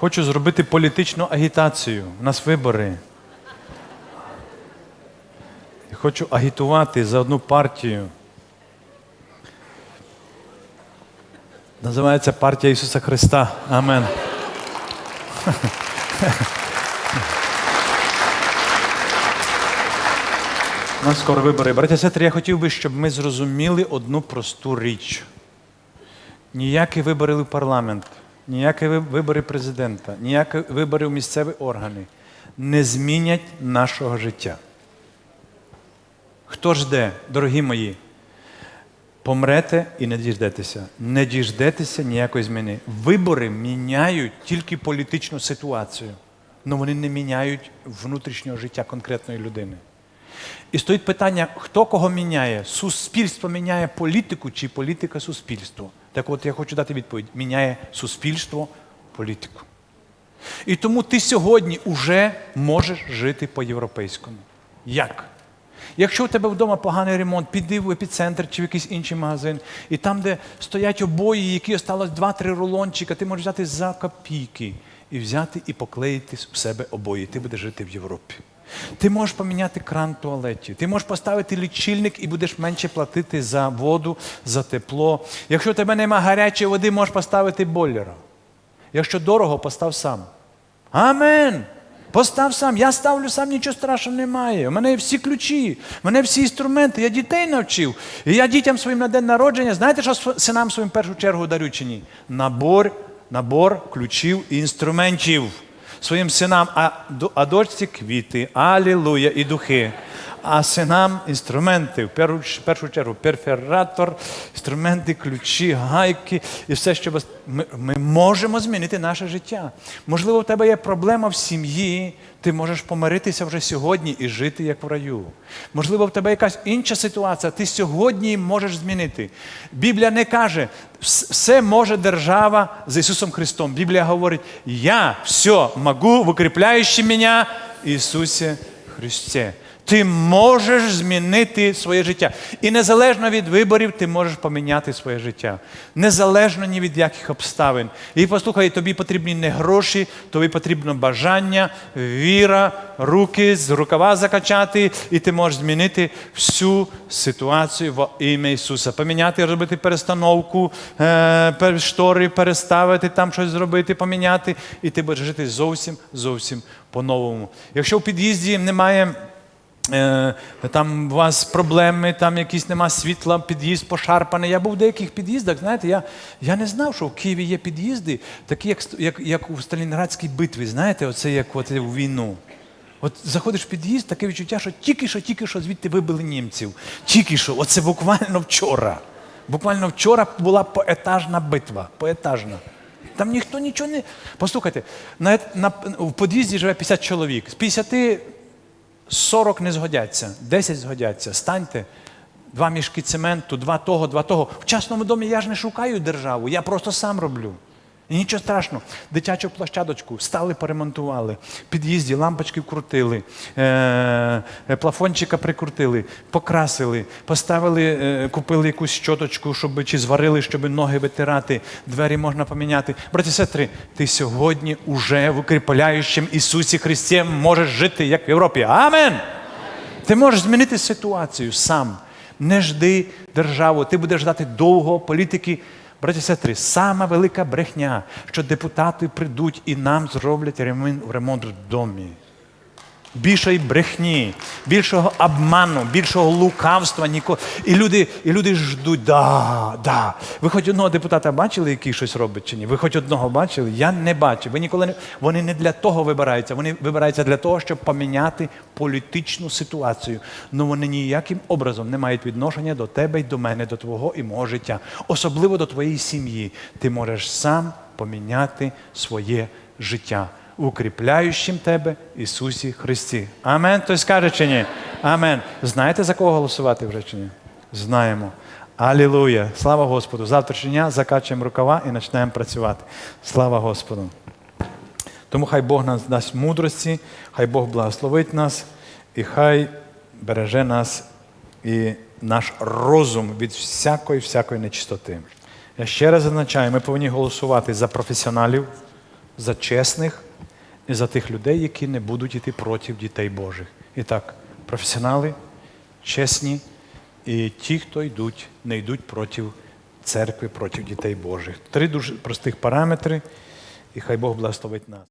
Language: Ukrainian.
Хочу зробити політичну агітацію. У нас вибори. Хочу агітувати за одну партію. Називається партія Ісуса Христа. Амен. У нас скоро вибори. Браття сестри, я хотів би, щоб ми зрозуміли одну просту річ. Ніякі вибори в парламент, ніякі вибори президента, ніякі вибори в місцеві органи не змінять нашого життя. Хто жде, дорогі мої, помрете і не діждетеся. Не діждетеся ніякої зміни. Вибори міняють тільки політичну ситуацію, але вони не міняють внутрішнього життя конкретної людини. І стоїть питання, хто кого міняє? Суспільство міняє політику чи політика суспільство? Так от я хочу дати відповідь: міняє суспільство політику. І тому ти сьогодні вже можеш жити по-європейському. Як? Якщо у тебе вдома поганий ремонт, піди в епіцентр чи в якийсь інший магазин, і там, де стоять обої, які осталось 2-3 рулончика, ти можеш взяти за копійки і взяти і поклеїти в себе обої. Ти будеш жити в Європі. Ти можеш поміняти кран в туалеті, ти можеш поставити лічильник і будеш менше платити за воду, за тепло. Якщо у тебе немає гарячої води, можеш поставити бойлера. Якщо дорого, постав сам. Амен. Постав сам. Я ставлю сам, нічого страшного немає. У мене є всі ключі, у мене всі інструменти. Я дітей навчив. І я дітям своїм на день народження, знаєте, що синам своїм першу чергу дарю чи ні? Набор, набор ключів і інструментів. Своїм синам, а, а дочці квіти, алілуя і духи. А синам інструменти, в першу, в першу чергу, перфератор, інструменти, ключі, гайки і все, що вас- ми, ми можемо змінити наше життя. Можливо, в тебе є проблема в сім'ї, ти можеш помиритися вже сьогодні і жити як в раю. Можливо, в тебе якась інша ситуація, ти сьогодні можеш змінити. Біблія не каже, все може держава з Ісусом Христом. Біблія говорить, я все могу в укріпляючи мене Ісусі Христе. Ти можеш змінити своє життя. І незалежно від виборів, ти можеш поміняти своє життя. Незалежно ні від яких обставин. І послухай, тобі потрібні не гроші, тобі потрібно бажання, віра, руки з рукава закачати, і ти можеш змінити всю ситуацію в ім'я Ісуса. Поміняти, робити перестановку, е, штори переставити, там щось зробити, поміняти, і ти будеш жити зовсім, зовсім по-новому. Якщо в під'їзді немає. Е, Там у вас проблеми, там якісь нема світла, під'їзд пошарпаний. Я був в деяких під'їздах, знаєте, я, я не знав, що в Києві є під'їзди, такі, як, як, як у Сталінградській битві, знаєте, оце як от у війну. От заходиш в під'їзд, таке відчуття, що тільки що, тільки що звідти вибили німців. Тільки що, оце буквально вчора. Буквально вчора була поетажна битва. Поетажна. Там ніхто нічого не. Послухайте, на, на, в під'їзді живе 50 чоловік. З 50 40 не згодяться, 10 згодяться. Станьте. Два мішки цементу, два того, два того. В частному домі я ж не шукаю державу, я просто сам роблю. І нічого страшного. Дитячу площадочку стали, поремонтували, під'їзді лампочки вкрутили, е- е, плафончика прикрутили, покрасили, поставили, е, купили якусь щоточку, щоб чи зварили, щоб ноги витирати, двері можна поміняти. Браті сестри, ти сьогодні уже в укріпляючому Ісусі Христі можеш жити, як в Європі. Амен! Ти можеш змінити ситуацію сам. Не жди державу, ти будеш ждати довго політики. Браті і сестри, сама велика брехня, що депутати прийдуть і нам зроблять ремон- ремонт в домі. Більшої брехні, більшого обману, більшого лукавства ніколи. І люди, і люди ждуть, да, да. Ви хоч одного депутата бачили, який щось робить чи ні? Ви хоч одного бачили? Я не бачив. Ви ніколи не вони не для того вибираються. Вони вибираються для того, щоб поміняти політичну ситуацію. Ну вони ніяким образом не мають відношення до тебе і до мене, до твого і мого життя, особливо до твоєї сім'ї. Ти можеш сам поміняти своє життя укріпляючим тебе Ісусі Христі. Амен. Хтось скаже чи ні? Амен. Знаєте, за кого голосувати вже чи ні? Знаємо. Алілуя. Слава Господу. Завтрашнього дня закачуємо рукава і починаємо працювати. Слава Господу. Тому хай Бог нас дасть мудрості, хай Бог благословить нас і хай береже нас і наш розум від всякої всякої нечистоти. Я ще раз зазначаю, ми повинні голосувати за професіоналів, за чесних і за тих людей, які не будуть йти проти дітей Божих. І так, професіонали, чесні і ті, хто йдуть, не йдуть проти церкви, проти дітей Божих. Три дуже простих параметри, і хай Бог благословить нас.